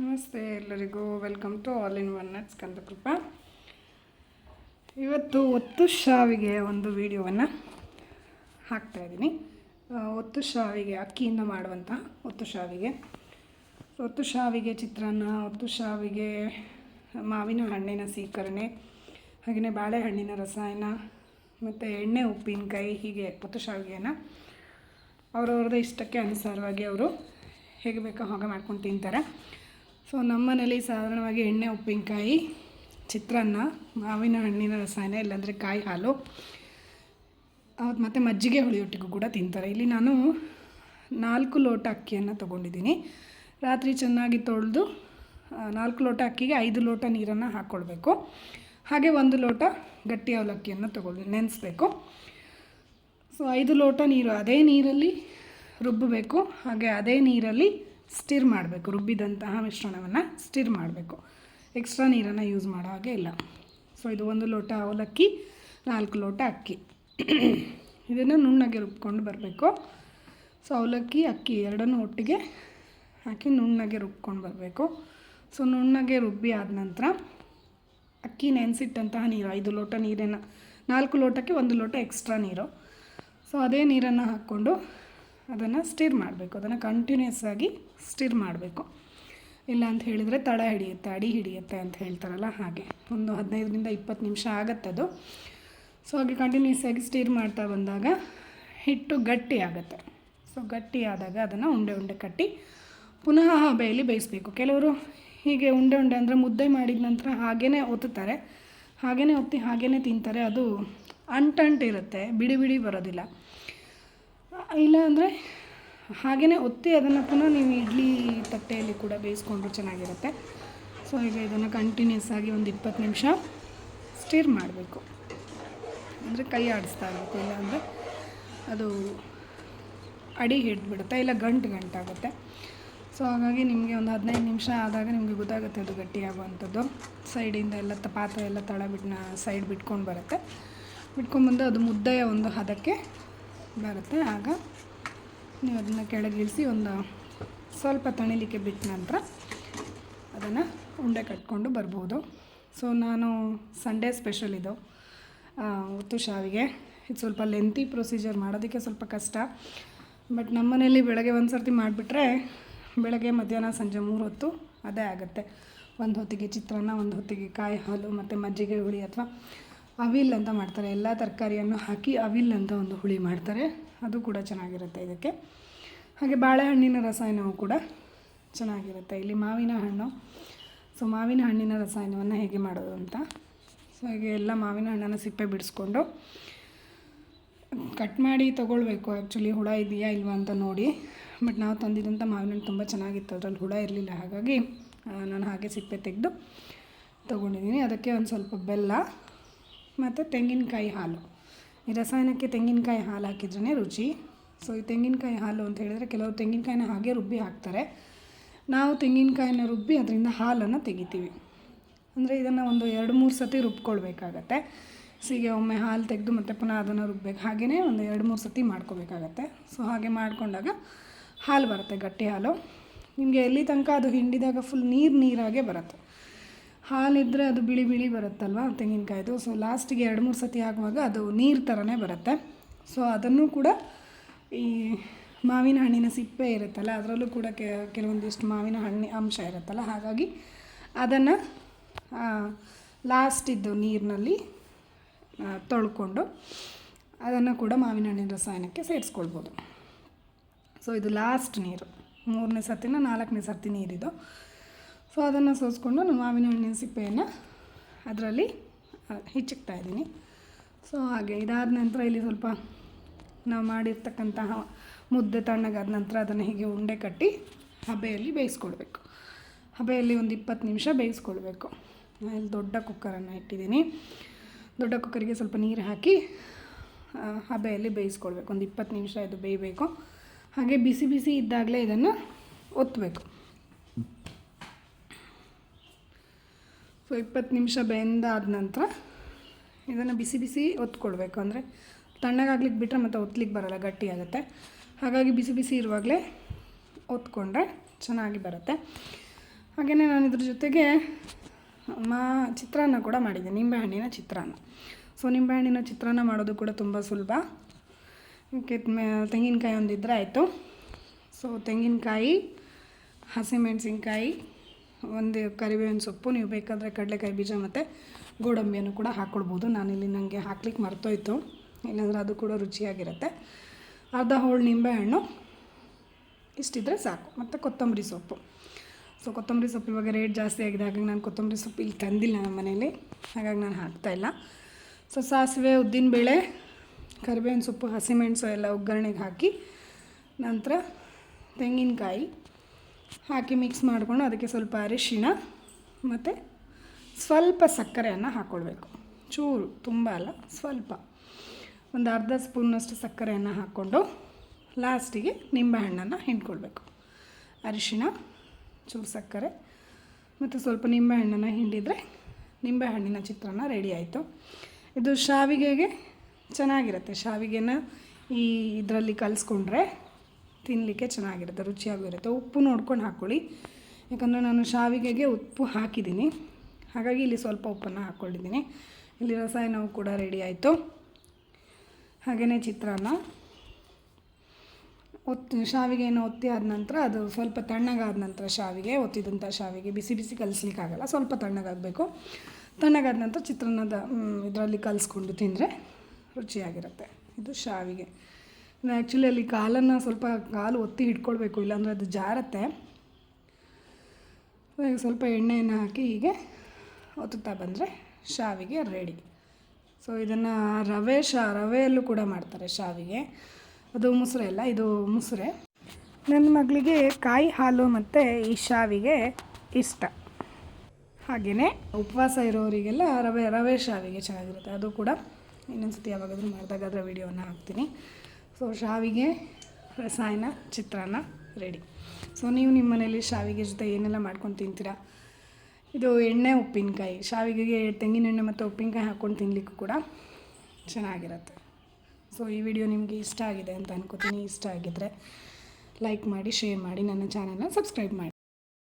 ನಮಸ್ತೆ ಎಲ್ಲರಿಗೂ. Welcome to all in one nuts Kandakrupa. ಇವತ್ತು ಒತ್ತು ಶಾವಿಗೆ ಒಂದು ವಿಡಿಯೋವನ್ನು ಹಾಕ್ತಾಯಿದ್ದೀನಿ ಒತ್ತು ಶಾವಿಗೆ, ಅಕ್ಕಿಯಿಂದ ಮಾಡುವಂಥ ಒತ್ತು ಶಾವಿಗೆ. ಒತ್ತು ಶಾವಿಗೆ ಚಿತ್ರಾನ್ನ, ಒತ್ತು ಶಾವಿಗೆ ಮಾವಿನ ಹಣ್ಣಿನ ಸೀಕರಣೆ ಹಾಗೆಯೇ ಬಾಳೆಹಣ್ಣಿನ ರಸಾಯನ, ಮತ್ತು ಎಣ್ಣೆ, ಉಪ್ಪಿನಕಾಯಿ, ಹೀಗೆ ಒತ್ತು ಶಾವಿಗೆಯನ್ನು ಅವರವ್ರದ್ದು ಇಷ್ಟಕ್ಕೆ ಅನುಸಾರವಾಗಿ ಅವರು ಹೇಗೆ ಬೇಕೋ ಹಾಗೆ ಮಾಡ್ಕೊಂಡು ತಿಂತಾರೆ. ಸೊ ನಮ್ಮನೇಲಿ ಸಾಧಾರಣವಾಗಿ ಎಣ್ಣೆ, ಉಪ್ಪಿನಕಾಯಿ, ಚಿತ್ರಾನ್ನ, ಮಾವಿನ ಹಣ್ಣಿನ ರಸಾಯನ, ಇಲ್ಲಾಂದರೆ ಕಾಯಿ ಹಾಲು ಮತ್ತು ಮಜ್ಜಿಗೆ ಹುಳಿಯೊಟ್ಟಿಗೂ ಕೂಡ ತಿಂತಾರೆ. ಇಲ್ಲಿ ನಾನು ನಾಲ್ಕು ಲೋಟ ಅಕ್ಕಿಯನ್ನು ತೊಗೊಂಡಿದ್ದೀನಿ. ರಾತ್ರಿ ಚೆನ್ನಾಗಿ ತೊಳೆದು ನಾಲ್ಕು ಲೋಟ ಅಕ್ಕಿಗೆ ಐದು ಲೋಟ ನೀರನ್ನು ಹಾಕ್ಕೊಳ್ಬೇಕು ಹಾಗೆ ಒಂದು ಲೋಟ ಗಟ್ಟಿ ಅವಲಕ್ಕಿಯನ್ನು ತೊಗೊಳ್ಳಿ, ನೆನೆಸ್ಬೇಕು. ಸೊ ಐದು ಲೋಟ ನೀರು ಅದೇ ನೀರಲ್ಲಿ ರುಬ್ಬಬೇಕು. ಹಾಗೆ ಅದೇ ನೀರಲ್ಲಿ ಸ್ಟಿರ್ ಮಾಡಬೇಕು, ರುಬ್ಬಿದಂತಹ ಮಿಶ್ರಣವನ್ನು ಸ್ಟಿರ್ ಮಾಡಬೇಕು. ಎಕ್ಸ್ಟ್ರಾ ನೀರನ್ನು ಯೂಸ್ ಮಾಡೋ ಹಾಗೆ ಇಲ್ಲ. ಸೊ ಇದು ಒಂದು ಲೋಟ ಅವಲಕ್ಕಿ ನಾಲ್ಕು ಲೋಟ ಅಕ್ಕಿ. ಇದನ್ನು ನುಣ್ಣಗೆ ರುಬ್ಕೊಂಡು ಬರಬೇಕು. ಸೊ ಅವಲಕ್ಕಿ ಅಕ್ಕಿ ಎರಡನ್ನೂ ಒಟ್ಟಿಗೆ ಹಾಕಿ ನುಣ್ಣಗೆ ರುಬ್ಕೊಂಡು ಬರಬೇಕು. ಸೊ ನುಣ್ಣಗೆ ರುಬ್ಬಿ ಆದ ನಂತರ ಅಕ್ಕಿ ನೆನೆಸಿಟ್ಟಂತಹ ನೀರು, ಐದು ಲೋಟ ನೀರನ್ನು, ನಾಲ್ಕು ಲೋಟಕ್ಕೆ ಒಂದು ಲೋಟ ಎಕ್ಸ್ಟ್ರಾ ನೀರು. ಸೊ ಅದೇ ನೀರನ್ನು ಹಾಕ್ಕೊಂಡು ಅದನ್ನು ಸ್ಟಿರ್ ಮಾಡಬೇಕು. ಅದನ್ನು ಕಂಟಿನ್ಯೂಸ್ ಆಗಿ ಸ್ಟಿರ್ ಮಾಡಬೇಕು. ಇಲ್ಲ ಅಂತ ಹೇಳಿದರೆ ತಳ ಹಿಡಿಯುತ್ತೆ, ಅಡಿ ಹಿಡಿಯುತ್ತೆ ಅಂತ ಹೇಳ್ತಾರಲ್ಲ ಹಾಗೆ. ಒಂದು ಹದಿನೈದರಿಂದ ಇಪ್ಪತ್ತು ನಿಮಿಷ ಆಗತ್ತೆ ಅದು. ಸೊ ಹಾಗೆ ಕಂಟಿನ್ಯೂಸ್ ಆಗಿ ಸ್ಟಿರ್ ಮಾಡ್ತಾ ಬಂದಾಗ ಹಿಟ್ಟು ಗಟ್ಟಿ ಆಗುತ್ತೆ. ಸೊ ಗಟ್ಟಿ ಆದಾಗ ಅದನ್ನು ಉಂಡೆ ಉಂಡೆ ಕಟ್ಟಿ ಪುನಃ ಹಬೆಯಲ್ಲಿ ಬೇಯಿಸಬೇಕು. ಕೆಲವರು ಹೀಗೆ ಉಂಡೆ ಉಂಡೆ ಅಂದರೆ ಮುದ್ದೆ ಮಾಡಿದ ನಂತರ ಹಾಗೇ ಒತ್ತುತ್ತಾರೆ ಹಾಗೇ ಒತ್ತಿ ಹಾಗೇ ತಿಂತಾರೆ. ಅದು ಅಂಟಂಟಿರುತ್ತೆ, ಬಿಡಿ ಬಿಡಿ ಬರೋದಿಲ್ಲ. ಇಲ್ಲ ಅಂದರೆ ಹಾಗೆಯೇ ಒತ್ತಿ ಅದನ್ನು ಪುನಃ ನೀವು ಇಡ್ಲಿ ತಟ್ಟೆಯಲ್ಲಿ ಕೂಡ ಬೇಯಿಸ್ಕೊಂಡ್ರು ಚೆನ್ನಾಗಿರುತ್ತೆ. ಸೊ ಈಗ ಇದನ್ನು ಕಂಟಿನ್ಯೂಸ್ ಆಗಿ ಒಂದು ಇಪ್ಪತ್ತು ನಿಮಿಷ ಸ್ಟಿರ್ ಮಾಡಬೇಕು. ಅಂದರೆ ಕೈ ಆಡಿಸ್ತಾ ಇರಬೇಕು ಇಲ್ಲಾಂದರೆ ಅದು ಅಡಿ ಹಿಡಿದ್ಬಿಡುತ್ತೆ, ಇಲ್ಲ ಗಂಟು ಗಂಟಾಗುತ್ತೆ. ಸೊ ಹಾಗಾಗಿ ನಿಮಗೆ ಒಂದು ಹದಿನೈದು ನಿಮಿಷ ಆದಾಗ ನಿಮಗೆ ಗೊತ್ತಾಗುತ್ತೆ ಅದು ಗಟ್ಟಿಯಾಗುವಂಥದ್ದು ಸೈಡಿಂದ ಎಲ್ಲ ಪಾತ್ರೆ ಎಲ್ಲ ತಳ ಬಿಟ್ಟು ಸೈಡ್ ಬಿಟ್ಕೊಂಡು ಬರುತ್ತೆ. ಬಿಟ್ಕೊಂಡ್ಬಂದು ಅದು ಮುದ್ದೆಯ ಒಂದು ಹದಕ್ಕೆ ಬರುತ್ತೆ. ಆಗ ನೀವು ಅದನ್ನು ಕೆಳಗಿಳಿಸಿ ಒಂದು ಸ್ವಲ್ಪ ತಣಿಲಿಕ್ಕೆ ಬಿಟ್ಟ ನಂತರ ಅದನ್ನು ಉಂಡೆ ಕಟ್ಕೊಂಡು ಬರ್ಬೋದು. ಸೊ ನಾನು ಸಂಡೇ ಸ್ಪೆಷಲ್ ಇದು. ಹೊತ್ತು ಶಾವಿಗೆ. ಇದು ಸ್ವಲ್ಪ ಲೆಂತಿ ಪ್ರೊಸೀಜರ್ ಮಾಡೋದಕ್ಕೆ ಸ್ವಲ್ಪ ಕಷ್ಟ. ಬಟ್ ನಮ್ಮನೇಲಿ ಬೆಳಗ್ಗೆ ಒಂದು ಸರ್ತಿ ಮಾಡಿಬಿಟ್ರೆ ಬೆಳಗ್ಗೆ ಮಧ್ಯಾಹ್ನ ಸಂಜೆ ಮೂರು ಹೊತ್ತು ಅದೇ ಆಗುತ್ತೆ. ಒಂದು ಹೊತ್ತಿಗೆ ಚಿತ್ರಾನ್ನ, ಒಂದು ಹೊತ್ತಿಗೆ ಕಾಯಿ ಹಾಲು ಮತ್ತು ಮಜ್ಜಿಗೆ ಹುಳಿ ಅಥವಾ ಅವಿಲ್ ಅಂತ ಮಾಡ್ತಾರೆ. ಎಲ್ಲ ತರಕಾರಿಯನ್ನು ಹಾಕಿ ಅವಿಲ್ ಅಂತ ಒಂದು ಹುಳಿ ಮಾಡ್ತಾರೆ. ಅದು ಕೂಡ ಚೆನ್ನಾಗಿರುತ್ತೆ ಇದಕ್ಕೆ. ಹಾಗೆ ಬಾಳೆಹಣ್ಣಿನ ರಸಾಯನವು ಕೂಡ ಚೆನ್ನಾಗಿರುತ್ತೆ. ಇಲ್ಲಿ ಮಾವಿನ ಹಣ್ಣು. ಸೊ ಮಾವಿನ ಹಣ್ಣಿನ ರಸಾಯನವನ್ನು ಹೇಗೆ ಮಾಡೋದು ಅಂತ. ಸೊ ಹಾಗೆ ಎಲ್ಲ ಮಾವಿನ ಹಣ್ಣನ್ನು ಸಿಪ್ಪೆ ಬಿಡಿಸ್ಕೊಂಡು ಕಟ್ ಮಾಡಿ ತೊಗೊಳ್ಬೇಕು. ಆ್ಯಕ್ಚುಲಿ ಹುಳ ಇದೆಯಾ ಇಲ್ವಾ ಅಂತ ನೋಡಿ. ಬಟ್ ನಾವು ತಂದಿದ್ದಂಥ ಮಾವಿನ ಹಣ್ಣು ತುಂಬ ಚೆನ್ನಾಗಿತ್ತು. ಅದರಲ್ಲಿ ಹುಳ ಇರಲಿಲ್ಲ. ಹಾಗಾಗಿ ನಾನು ಹಾಗೆ ಸಿಪ್ಪೆ ತೆಗೆದು ತೊಗೊಂಡಿದ್ದೀನಿ. ಅದಕ್ಕೆ ಒಂದು ಸ್ವಲ್ಪ ಬೆಲ್ಲ ಮತ್ತು ತೆಂಗಿನಕಾಯಿ ಹಾಲು. ಈ ರಸಾಯನಕ್ಕೆ ತೆಂಗಿನಕಾಯಿ ಹಾಲು ಹಾಕಿದ್ರೇ ರುಚಿ. ಸೊ ಈ ತೆಂಗಿನಕಾಯಿ ಹಾಲು ಅಂತ ಹೇಳಿದರೆ ಕೆಲವರು ತೆಂಗಿನಕಾಯಿನ ಹಾಗೆ ರುಬ್ಬಿ ಹಾಕ್ತಾರೆ. ನಾವು ತೆಂಗಿನಕಾಯಿನ ರುಬ್ಬಿ ಅದರಿಂದ ಹಾಲನ್ನು ತೆಗಿತೀವಿ. ಅಂದರೆ ಇದನ್ನು ಒಂದು ಎರಡು ಮೂರು ಸತಿ ರುಬ್ಕೊಳ್ಬೇಕಾಗತ್ತೆ. ಸೀಗೆ ಒಮ್ಮೆ ಹಾಲು ತೆಗೆದು ಮತ್ತೆ ಪುನಃ ಅದನ್ನು ರುಬ್ಬೇಕು. ಹಾಗೆಯೇ ಒಂದು ಎರಡು ಮೂರು ಸತಿ ಮಾಡ್ಕೋಬೇಕಾಗತ್ತೆ. ಸೊ ಹಾಗೆ ಮಾಡಿಕೊಂಡಾಗ ಹಾಲು ಬರುತ್ತೆ, ಗಟ್ಟಿ ಹಾಲು. ನಿಮಗೆ ಎಲ್ಲಿ ತನಕ ಅದು ಹಿಂಡಿದಾಗ ಫುಲ್ ನೀರು ನೀರಾಗೆ ಬರುತ್ತೆ. ಹಾಲಿದ್ದರೆ ಅದು ಬಿಳಿ ಬಿಳಿ ಬರುತ್ತಲ್ವ ತೆಂಗಿನಕಾಯ್ದು. ಸೊ ಲಾಸ್ಟಿಗೆ ಎರಡು ಮೂರು ಸತಿ ಆಗುವಾಗ ಅದು ನೀರು ಥರನೇ ಬರುತ್ತೆ. ಸೊ ಅದನ್ನು ಕೂಡ ಈ ಮಾವಿನ ಹಣ್ಣಿನ ಸಿಪ್ಪೆ ಇರುತ್ತಲ್ಲ, ಅದರಲ್ಲೂ ಕೂಡ ಕೆಲವೊಂದಿಷ್ಟು ಮಾವಿನ ಹಣ್ಣಿನ ಅಂಶ ಇರುತ್ತಲ್ಲ, ಹಾಗಾಗಿ ಅದನ್ನು ಲಾಸ್ಟಿದ್ದು ನೀರಿನಲ್ಲಿ ತೊಳ್ಕೊಂಡು ಅದನ್ನು ಕೂಡ ಮಾವಿನ ಹಣ್ಣಿನ ರಸಾಯನಕ್ಕೆ ಸೇರಿಸ್ಕೊಳ್ಬೋದು. ಸೊ ಇದು ಲಾಸ್ಟ್ ನೀರು. ಮೂರನೇ ಸರ್ತಿನ ನಾಲ್ಕನೇ ಸರ್ತಿ ನೀರಿದು. ಸೊ ಅದನ್ನು ಸೋಸ್ಕೊಂಡು ನಾನು ಮಾವಿನ ಹಣ್ಣಿನ ಸಿಪ್ಪೆಯನ್ನು ಅದರಲ್ಲಿ ಹಿಚ್ಚಿಕ್ತಾ ಇದ್ದೀನಿ. ಸೊ ಹಾಗೆ ಇದಾದ ನಂತರ ಇಲ್ಲಿ ಸ್ವಲ್ಪ ನಾವು ಮಾಡಿರ್ತಕ್ಕಂತಹ ಮುದ್ದೆ ತಣ್ಣಗಾದ ನಂತರ ಅದನ್ನು ಹೀಗೆ ಉಂಡೆ ಕಟ್ಟಿ ಹಬೆಯಲ್ಲಿ ಬೇಯಿಸ್ಕೊಳ್ಬೇಕು ಹಬೆಯಲ್ಲಿ ಒಂದು ಇಪ್ಪತ್ತು ನಿಮಿಷ ಬೇಯಿಸ್ಕೊಳ್ಬೇಕು ಇಲ್ಲಿ ದೊಡ್ಡ ಕುಕ್ಕರನ್ನು ಇಟ್ಟಿದ್ದೀನಿ. ದೊಡ್ಡ ಕುಕ್ಕರಿಗೆ ಸ್ವಲ್ಪ ನೀರು ಹಾಕಿ ಹಬೆಯಲ್ಲಿ ಬೇಯಿಸ್ಕೊಳ್ಬೇಕು ಒಂದು ಇಪ್ಪತ್ತು ನಿಮಿಷ ಇದು ಬೇಯಬೇಕು. ಹಾಗೆ ಬಿಸಿ ಬಿಸಿ ಇದ್ದಾಗಲೇ ಇದನ್ನು ಒತ್ತಬೇಕು ಸೊ ಇಪ್ಪತ್ತು ನಿಮಿಷ ಬೆಂದಾದ ನಂತರ ಇದನ್ನು ಬಿಸಿ ಬಿಸಿ ಒತ್ಕೊಳ್ಬೇಕು. ಅಂದರೆ ತಣ್ಣಗಾಗ್ಲಿಕ್ಕೆ ಬಿಟ್ಟರೆ ಮತ್ತೆ ಒತ್ತಲಿಕ್ಕೆ ಬರಲ್ಲ, ಗಟ್ಟಿ ಆಗುತ್ತೆ. ಹಾಗಾಗಿ ಬಿಸಿ ಬಿಸಿ ಇರುವಾಗಲೇ ಒತ್ಕೊಂಡ್ರೆ ಚೆನ್ನಾಗಿ ಬರುತ್ತೆ. ಹಾಗೆಯೇ ನಾನು ಇದ್ರ ಜೊತೆಗೆ ಮಾ ಚಿತ್ರಾನ್ನ ಕೂಡ ಮಾಡಿದ್ದೆ ನಿಂಬೆಹಣ್ಣಿನ ಚಿತ್ರಾನ್ನ. ಸೊ ನಿಂಬೆಹಣ್ಣಿನ ಚಿತ್ರಾನ್ನ ಮಾಡೋದು ಕೂಡ ತುಂಬ ಸುಲಭ. ತೆಂಗಿನಕಾಯಿ ಒಂದಿದ್ರೆ ಆಯಿತು. ಸೊ ತೆಂಗಿನಕಾಯಿ, ಹಸಿಮೆಣಸಿನ್ಕಾಯಿ ಒಂದು ಕರಿಬೇವಿನ ಸೊಪ್ಪು, ನೀವು ಬೇಕಾದರೆ ಕಡಲೆಕಾಯಿ ಬೀಜ ಮತ್ತು ಗೋಡಂಬಿಯನ್ನು ಕೂಡ ಹಾಕ್ಕೊಳ್ಬೋದು ನಾನಿಲ್ಲಿ ನನಗೆ ಹಾಕ್ಲಿಕ್ಕೆ ಮರ್ತೋಯ್ತು. ಇಲ್ಲಾಂದರೆ ಅದು ಕೂಡ ರುಚಿಯಾಗಿರುತ್ತೆ. ಅರ್ಧ ಹೋಳು ನಿಂಬೆಹಣ್ಣು, ಇಷ್ಟಿದ್ರೆ ಸಾಕು. ಮತ್ತು ಕೊತ್ತಂಬರಿ ಸೊಪ್ಪು. ಸೊ ಕೊತ್ತಂಬರಿ ಸೊಪ್ಪು ಇವಾಗ ರೇಟ್ ಜಾಸ್ತಿ ಆಗಿದೆ. ಹಾಗಾಗಿ ನಾನು ಕೊತ್ತಂಬರಿ ಸೊಪ್ಪು ಇಲ್ಲಿ ತಂದಿಲ್ಲ ನಮ್ಮ ಮನೇಲಿ. ಹಾಗಾಗಿ ನಾನು ಹಾಕ್ತಾಯಿಲ್ಲ ಸೊ ಸಾಸಿವೆ ಉದ್ದಿನಬೇಳೆ ಕರಿಬೇವಿನ ಸೊಪ್ಪು, ಹಸಿಮೆಣಸು ಎಲ್ಲ ಒಗ್ಗರಣೆಗೆ ಹಾಕಿ ನಂತರ ತೆಂಗಿನಕಾಯಿ ಹಾಕಿ ಮಿಕ್ಸ್ ಮಾಡಿಕೊಂಡು ಅದಕ್ಕೆ ಸ್ವಲ್ಪ ಅರಿಶಿಣ ಮತ್ತು ಸ್ವಲ್ಪ ಸಕ್ಕರೆಯನ್ನು ಹಾಕ್ಕೊಳ್ಬೇಕು ಚೂರು, ತುಂಬ ಅಲ್ಲ, ಸ್ವಲ್ಪ. ಒಂದು ಅರ್ಧ ಸ್ಪೂನಷ್ಟು ಸಕ್ಕರೆಯನ್ನು ಹಾಕ್ಕೊಂಡು ಲಾಸ್ಟಿಗೆ ನಿಂಬೆಹಣ್ಣನ್ನು ಹಿಂಡ್ಕೊಳ್ಬೇಕು. ಅರಿಶಿಣ, ಚೂರು ಸಕ್ಕರೆ ಮತ್ತು ಸ್ವಲ್ಪ ನಿಂಬೆಹಣ್ಣನ್ನು ಹಿಂಡಿದರೆ ನಿಂಬೆಹಣ್ಣಿನ ಚಿತ್ರಾನ್ನ ರೆಡಿ ಆಯಿತು. ಇದು ಶಾವಿಗೆಗೆ ಚೆನ್ನಾಗಿರುತ್ತೆ. ಶಾವಿಗೆನ ಈ ಇದರಲ್ಲಿ ಕಲಿಸ್ಕೊಂಡ್ರೆ ತಿನ್ನಲಿಕ್ಕೆ ಚೆನ್ನಾಗಿರುತ್ತೆ ರುಚಿಯಾಗಿರುತ್ತೆ ಉಪ್ಪು ನೋಡ್ಕೊಂಡು ಹಾಕ್ಕೊಳ್ಳಿ ಯಾಕಂದರೆ ನಾನು ಶಾವಿಗೆಗೆ ಉಪ್ಪು ಹಾಕಿದ್ದೀನಿ. ಹಾಗಾಗಿ ಇಲ್ಲಿ ಸ್ವಲ್ಪ ಉಪ್ಪನ್ನು ಹಾಕ್ಕೊಂಡಿದ್ದೀನಿ. ಇಲ್ಲಿ ರಸಾಯನವು ಕೂಡ ರೆಡಿ ಆಯಿತು. ಹಾಗೆಯೇ ಚಿತ್ರಾನ್ನ. ಒತ್ತಿ, ಶಾವಿಗೆಯನ್ನು ಒತ್ತಿ ಆದ ನಂತರ ಅದು ಸ್ವಲ್ಪ ತಣ್ಣಗಾದ ನಂತರ ಶಾವಿಗೆ ಒತ್ತಿದಂಥ ಶಾವಿಗೆ, ಬಿಸಿ ಬಿಸಿ ಕಲಿಸ್ಲಿಕ್ಕಾಗಲ್ಲ, ಸ್ವಲ್ಪ ತಣ್ಣಗಾಗಬೇಕು. ತಣ್ಣಗಾದ ನಂತರ ಚಿತ್ರಾನ್ನದ ಇದರಲ್ಲಿ ಕಲಿಸ್ಕೊಂಡು ತಿಂದರೆ ರುಚಿಯಾಗಿರುತ್ತೆ. ಇದು ಶಾವಿಗೆ. ಆ್ಯಕ್ಚುಲಿ ಅಲ್ಲಿ ಕಾಲನ್ನು ಸ್ವಲ್ಪ ಕಾಲು ಒತ್ತಿ ಹಿಡ್ಕೊಳ್ಬೇಕು, ಇಲ್ಲಾಂದರೆ ಅದು ಜಾರತ್ತೆ. ಸ್ವಲ್ಪ ಎಣ್ಣೆಯನ್ನು ಹಾಕಿ ಹೀಗೆ ಒತ್ತುತ್ತಾ ಬಂದರೆ ಶಾವಿಗೆ ರೆಡಿ ಸೊ ಇದನ್ನು ರವೆ ಶಾ ರವೆಯಲ್ಲೂ ಕೂಡ ಮಾಡ್ತಾರೆ ಶಾವಿಗೆ. ಅದು ಮುಸುರೆ ಅಲ್ಲ, ಇದು ಮುಸುರೆ. ನನ್ನ ಮಗಳಿಗೆ ಕಾಯಿ ಹಾಲು ಮತ್ತು ಈ ಶಾವಿಗೆ ಇಷ್ಟ. ಹಾಗೆಯೇ ಉಪವಾಸ ಇರೋರಿಗೆಲ್ಲ ರವೆ ರವೆ ಶಾವಿಗೆ ಚೆನ್ನಾಗಿರುತ್ತೆ. ಅದು ಕೂಡ ಇನ್ನೊಂದು ಸತಿ ಯಾವಾಗಾದರೂ ಮಾಡಿದಾಗ ಅದರ ವೀಡಿಯೋವನ್ನು ಹಾಕ್ತೀನಿ. ಸೊ ಶಾವಿಗೆ, ರಸಾಯನ, ಚಿತ್ರಾನ್ನ ರೆಡಿ ಸೊ ನೀವು ನಿಮ್ಮ ಮನೇಲಿ ಶಾವಿಗೆ ಜೊತೆ ಏನೆಲ್ಲ ಮಾಡ್ಕೊಂಡು ತಿಂತೀರಾ? ಇದು ಎಣ್ಣೆ, ಉಪ್ಪಿನಕಾಯಿ. ಶಾವಿಗೆಗೆ ತೆಂಗಿನ ಎಣ್ಣೆ ಮತ್ತು ಉಪ್ಪಿನಕಾಯಿ ಹಾಕ್ಕೊಂಡು ತಿನ್ನಲಿಕ್ಕೂ ಕೂಡ ಚೆನ್ನಾಗಿರುತ್ತೆ. ಸೊ ಈ ವಿಡಿಯೋ ನಿಮಗೆ ಇಷ್ಟ ಆಗಿದೆ ಅಂತ ಅನ್ಕೋತೀನಿ. ಇಷ್ಟ ಆಗಿದ್ದರೆ ಲೈಕ್ ಮಾಡಿ ಶೇರ್ ಮಾಡಿ, ನನ್ನ ಚಾನಲ್ನ ಸಬ್ಸ್ಕ್ರೈಬ್ ಮಾಡಿ.